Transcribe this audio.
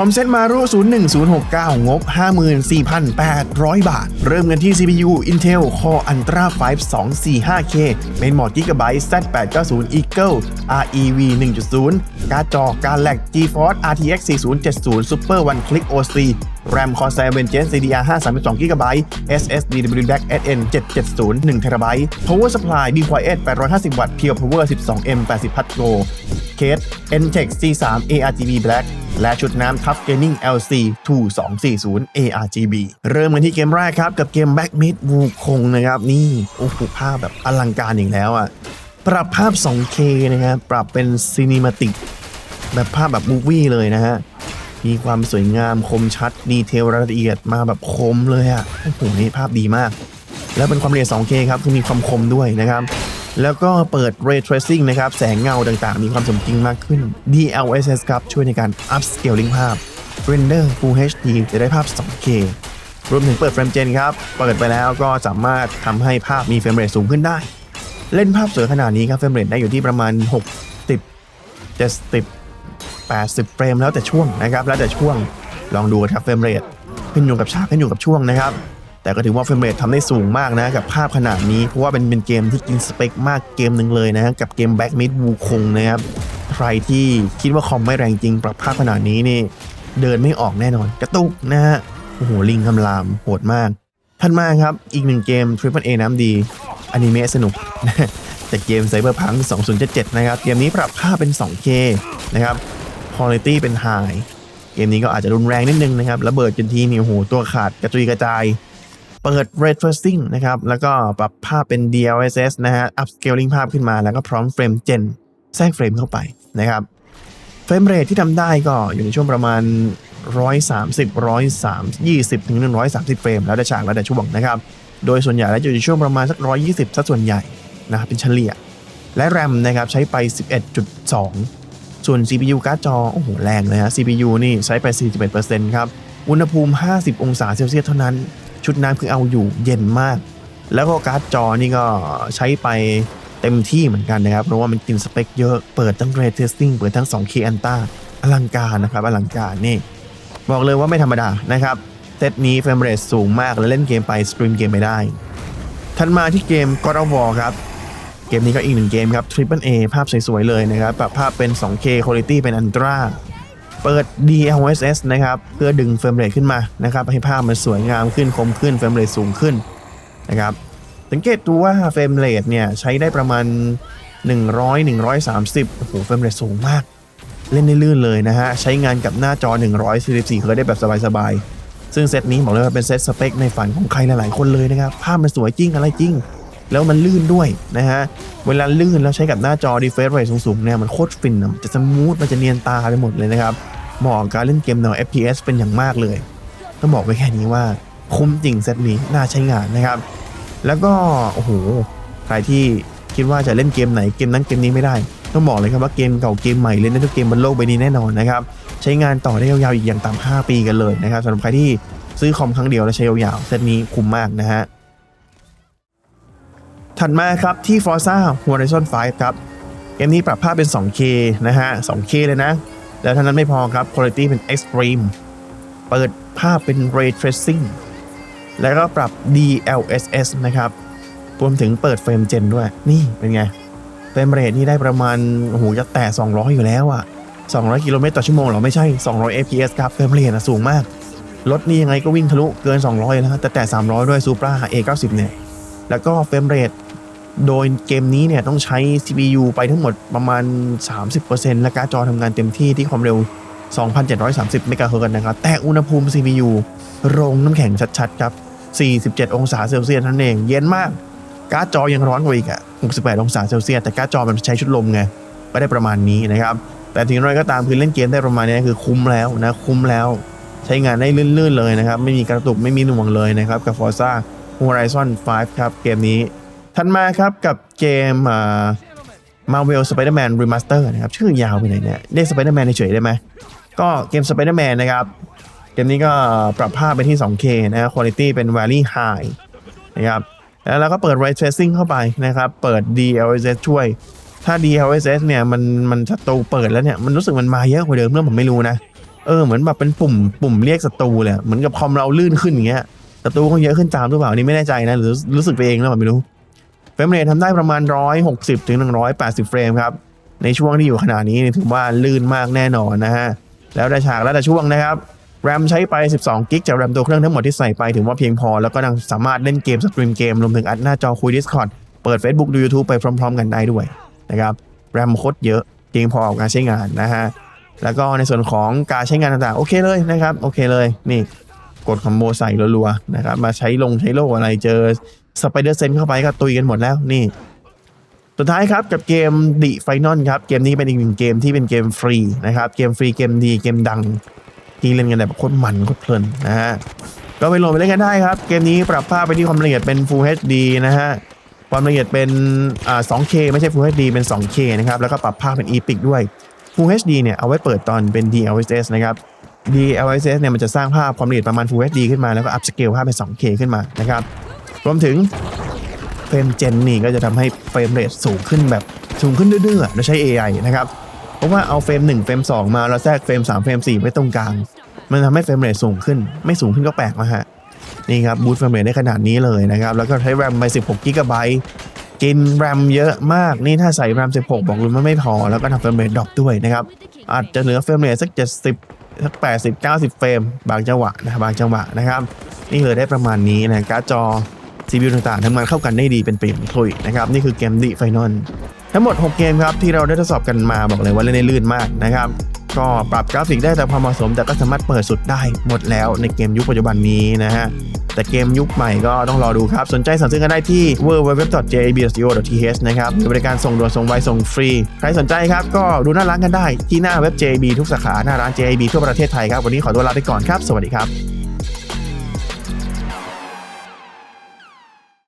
คอมเซ็ตมารุ01069 งบ 54,800 บาท เริ่มกันที่ CPU Intel Core Ultra 5 245K เมนหมอด Gigabyte Z890 Eagle REV 1.0 การ์ดจอการแลก GeForce RTX 4070 Super One Click OC RAM Corsair Vengeance CDR 532 GB SSD WD-Black SN 770 1 TB Power Supply DQS 850 วัตต์ Pure Power 12M 80 พัทโกเคส N-Tech C3 ARGB Black และชุดน้ำทับ Gaming LC 2240 ARGB เริ่มกันที่เกมแรกครับ กับเกม Back Mid Wukong นะครับ นี่ โอ้โหภาพแบบอลังการอีกแล้วอะ ปรับภาพ 2K นะครับ ปรับเป็นซีนิมาติกแบบภาพแบบมูฟวี่เลยนะฮะ มีความสวยงามคมชัดดีเทลรายละเอียดมาแบบคมเลยอะ่ะ โอ้โหนี่ภาพดีมาก แล้วเป็นความละเอียด 2K ครับคือมีความคมด้วยนะครับ แล้วก็เปิด Ray Tracing นะครับ แสงเงาต่างๆ มีความสมจริงมากขึ้น DLSS ครับ ช่วยในการ upscaling ภาพ Render Full HD จะได้ภาพ 2K รวมถึงเปิดเฟรมเจนครับ เปิดไปแล้วก็สามารถทำให้ภาพมีเฟรมเรทสูงขึ้นได้ เล่นภาพสวยขนาดนี้ครับ เฟรมเรทได้อยู่ที่ประมาณ 60 70 80 เฟรมแล้วแต่ช่วงนะครับ แล้วแต่ช่วง ลองดูครับเฟรมเรทขึ้นอยู่กับฉากขึ้นอยู่กับช่วงนะครับ แต่ก็ถือว่าเฟรมเรททำได้สูงมากนะกับภาพขนาดนี้ เพราะว่าเป็นเป็นเกมที่กินสเปคมากเกมหนึ่งเลยนะกับเกม Back Mid w u k o n g นะครับใครที่คิดว่าคอมไม่แรงจริงปรับภาพขนาดนี้นี่เดินไม่ออกแน่นอน กระตุกนะฮะโอ้โหลิงคำรามโหดมากท่านมาครับ อีกหนึ่งเกม Triple A น้ำดีอนิเมะสนุกจากเกม Cyberpunk 2077 นะครับ เกมนี้ปรับภาพเป็น 2K นะครับ Quality เป็น High เกมนี้ก็อาจจะรุนแรงนิดนึงนะครับ ระเบิดจนทีนี่โอ้โห ตัวขาดกระจุยกระจาย เปิด Ray Tracing นะครับ แล้วก็ปรับภาพเป็น DLSS นะฮะ upscaling ภาพขึ้นมาแล้วก็พร้อมเฟรมเจนแทรกเฟรมเข้าไปนะครับ เฟรมเรทที่ทำได้ก็อยู่ในช่วงประมาณ 130 130 20 ถึง 130 เฟรมแล้วแต่ฉากแล้วแต่ช่วงนะครับ โดยส่วนใหญ่แล้วอยู่ในช่วงประมาณสัก 120ซะส่วนใหญ่นะครับเป็นเฉลี่ย และ RAM นะครับใช้ไป 11.2 ส่วน CPU การ์ดจอโอ้โหแรงเลยฮะ CPU นี่ใช้ไป 41%ครับ อุณหภูมิ 50 องศาเซลเซียสเท่านั้น ชุดน้ำคือเอาอยู่เย็นมาก แล้วก็การ์ดจอนี่ก็ใช้ไปเต็มที่เหมือนกันนะครับ เพราะว่ามันกินสเปคเยอะ เปิดทั้ง Ray Tracing เปิดทั้ง 2K Anta อลังการนะครับ อลังการนี่ บอกเลยว่าไม่ธรรมดานะครับ เซตนี้เฟรมเรทสูงมาก และเล่นเกมไป สตรีมเกมไปได้ ทันมาที่เกม God of War ครับ เกมนี้ก็อีกหนึ่งเกมครับ Triple A ภาพสวยๆเลยนะครับ ปรับภาพเป็น 2K Quality เป็น Ultra เปิด DLSS นะครับเพื่อดึงเฟรมเรทขึ้นมานะครับให้ภาพมันสวยงามขึ้นคมขึ้นเฟรมเรทสูงขึ้นนะครับสังเกตดูว่าเฟรมเรทเนี่ยใช้ได้ประมาณ 100 130โอ้โหเฟรมเรทสูงมาก เล่นได้ลื่นเลยนะฮะ ใช้งานกับหน้าจอ 144เฮิร์ตได้แบบสบายๆ ซึ่งเซตนี้บอกเลยว่าเป็นเซตสเปคในฝันของใครหลายๆคนเลยนะครับ ภาพมันสวยจริงอะไรจริง แล้วมันลื่นด้วยนะฮะ เวลาลื่นแล้วใช้กับหน้าจอ refresh rate สูงๆเนี่ยมันโคตรฟินอะมันจะสมูทมันจะเนียนตาไปหมดเลยนะครับเหมาะกับการเล่นเกมแนว FPS เป็นอย่างมากเลยต้องบอกไว้แค่นี้ว่าคุ้มจริงเซตนี้น่าใช้งานนะครับ แล้วก็โอ้โหใครที่คิดว่าจะเล่นเกมไหนเกมนั้นเกมนี้ไม่ได้ ต้องบอกเลยครับว่าเกมเก่าเกมใหม่เล่นได้ทุกเกมบนโลกใบนี้แน่นอนนะครับใช้งานต่อได้ยาวๆอีกอย่างต่ำ5ปีกันเลยนะครับสำหรับใครที่ซื้อคอมครั้งเดียวแล้วใช้ยาวๆเซตนี้คุ้มมากนะฮะ ถัดมาครับที่ Forza Horizon 5 ครับเกมนี้ปรับภาพเป็น 2K นะฮะ 2K เลยนะ แล้วท่านั้นไม่พอครับ Quality เป็น Extreme เปิดภาพเป็น Ray Tracing แล้วก็ปรับ DLSS นะครับรวมถึงเปิดเฟรมเจนด้วย นี่เป็นไงเฟรมเรทนี่ได้ประมาณโอ้โหจะแตะ200 อยู่แล้วอะ200 กิโลเมตรต่อชั่วโมงเหรอ ไม่ใช่ 200 fps ครับเฟรมเรทอะสูงมาก รถนี่ยังไงก็วิ่งทะลุเกิน 200 แล้วแต่แต่ 300 ด้วย Supra A90 เนี่ย แล้วก็เฟรมเรท โดยเกมนี้เนี่ยต้องใช้ CPU ไปทั้งหมดประมาณ 30%และการ์ดจอทำงานเต็มที่ที่ความเร็ว 2,730 เมกะเฮิรตซ์นะครับ แต่อุณหภูมิ CPU โรงน้ำแข็งชัดๆ ครับ 47 องศาเซลเซียสนั่นเอง เย็นมาก การ์ดจอยังร้อนกว่าอีกอะ68 องศาเซลเซียส แต่การ์ดจอมันใช้ชุดลมไง ก็ได้ประมาณนี้นะครับ แต่ถึงไรก็ตามคือเล่นเกมได้ประมาณนี้คือคุ้มแล้วนะ คุ้มแล้ว ใช้งานได้ลื่นๆเลยนะครับ ไม่มีกระตุก ไม่มีหน่วงเลยนะครับ กับ Forza Horizon 5 ครับ เกมนี้ ถัดมาครับกับเกมอ่า Marvel Spider-Man Remaster นะครับ ชื่อยาวไปไหนเนี่ยเรียก Spider-Man เฉยๆได้ไหมก็เกม Spider-Man นะครับ เกมนี้ก็ปรับภาพไปที่ 2K นะ Quality เป็น Very High นะครับแล้วเราก็เปิด Ray Tracing เข้าไปนะครับ เปิด DLSS ช่วย ถ้า DLSS เนี่ยมันมันศัตรูเปิดแล้วเนี่ย มันรู้สึกมันมาเยอะกว่าเดิมเรื่องผมไม่รู้นะ เออเหมือนแบบเป็นปุ่มปุ่มเรียกศัตรูเลยเหมือนกับคอมเราลื่นขึ้นอย่างเงี้ยศัตรูเขาเยอะขึ้นตามหรือเปล่าอันนี่ไม่แน่ใจนะหรือรู้สึกไปเองแล้วไม่รู้ เฟรมเรททำได้ประมาณ 160ถึง180 เฟรมครับ ในช่วงที่อยู่ขนาดนี้ถือว่าลื่นมากแน่นอนนะฮะ แล้วแต่ฉากแล้วแต่ช่วงนะครับแรมใช้ไป 12 กิกจากแรมตัวเครื่องทั้งหมดที่ใส่ไปถือว่าเพียงพอ แล้วก็ยังสามารถเล่นเกมสตรีมเกมรวมถึงอัดหน้าจอคุย Discord เปิด Facebook ดู YouTube ไปพร้อม ๆ กันได้ด้วยนะครับแรมโคตรเยอะเพียงพอกับการใช้งานนะฮะแล้วก็ในส่วนของการใช้งานต่างๆ โอเคเลยนะครับ โอเคเลยนี่กดคอมโบใส่รัวๆนะครับมาใช้ลงใช้โลกอะไรเจอ สไปเดอร์เซนเข้าไปก็ตุยกันหมดแล้วนี่ สุดท้ายครับกับเกม The Final ครับเกมนี้เป็นอีกหนึ่งเกมที่เป็นเกมฟรีนะครับเกมฟรีเกมดีเกมดังที่เล่นกันแบบโคตรมันโคตรเพลินนะฮะก็ไปโหลดไปเล่นกันได้ครับ เกมนี้ปรับภาพไปที่ความละเอียดเป็น Full HD นะฮะความละเอียดเป็นอ่า 2K ไม่ใช่ Full HD เป็น 2K นะครับแล้วก็ปรับภาพเป็น Epic ด้วย Full HD เนี่ยเอาไว้เปิดตอนเป็น DLSS นะครับ DLSS เนี่ยมันจะสร้างภาพความละเอียดประมาณ Full HD ขึ้นมาแล้วก็อัพสเกลภาพเป็น 2K ขึ้นมานะครับ รวมถึงเฟรมเจนนี่ก็จะทำให้เฟรมเรทสูงขึ้นแบบสูงขึ้นดื้อยๆโดยใช้ AI นะครับ เพราะว่าเอาเฟรม1เฟรม2 มาแล้วแทรกเฟรม3เฟรม4ไว้ตรงกลาง มันทำให้เฟรมเรทสูงขึ้น ไม่สูงขึ้นก็แปลกนะฮะ นี่ครับบูตเฟรมเรทได้ขนาดนี้เลยนะครับ แล้วก็ใช้แรมไป16กิกะไบต์กินแรมเยอะมาก นี่ถ้าใส่แรม16 บอกเลยว่าไม่พอ แล้วก็ทำเฟรมเรทดรอปด้วยนะครับ อาจจะเหลือเฟรมเรทสัก 70 สัก 80 90 เฟรม บางจังหวะนะครับบางจังหวะนะครับ นี่เลยได้ประมาณนี้นะการ์ดจอ CPU ต่างๆทำงานเข้ากันได้ดีเป็นปริมคลุยนะครับนี่คือเกมดีไฟนอลทั้งหมด 6 เกมครับที่เราได้ทดสอบกันมาบอกเลยว่าเล่นได้ลื่นมากนะครับก็ปรับกราฟิกได้แต่ความเหมาะสม แต่ก็สามารถเปิดสุดได้หมดแล้วในเกมยุคปัจจุบันนี้นะฮะแต่เกมยุคใหม่ก็ต้องรอดูครับ สนใจสั่งซื้อกันได้ที่ www.jab.co.th นะครับบริการส่งด่วนส่งไวส่งฟรี ใครสนใจครับ ก็ดูหน้าร้านกันได้ที่หน้าเว็บ JB ทุกสาขา หน้าร้าน JB ทั่วประเทศไทยครับ วันนี้ขอตัวลาไปก่อนครับ สวัสดีครับ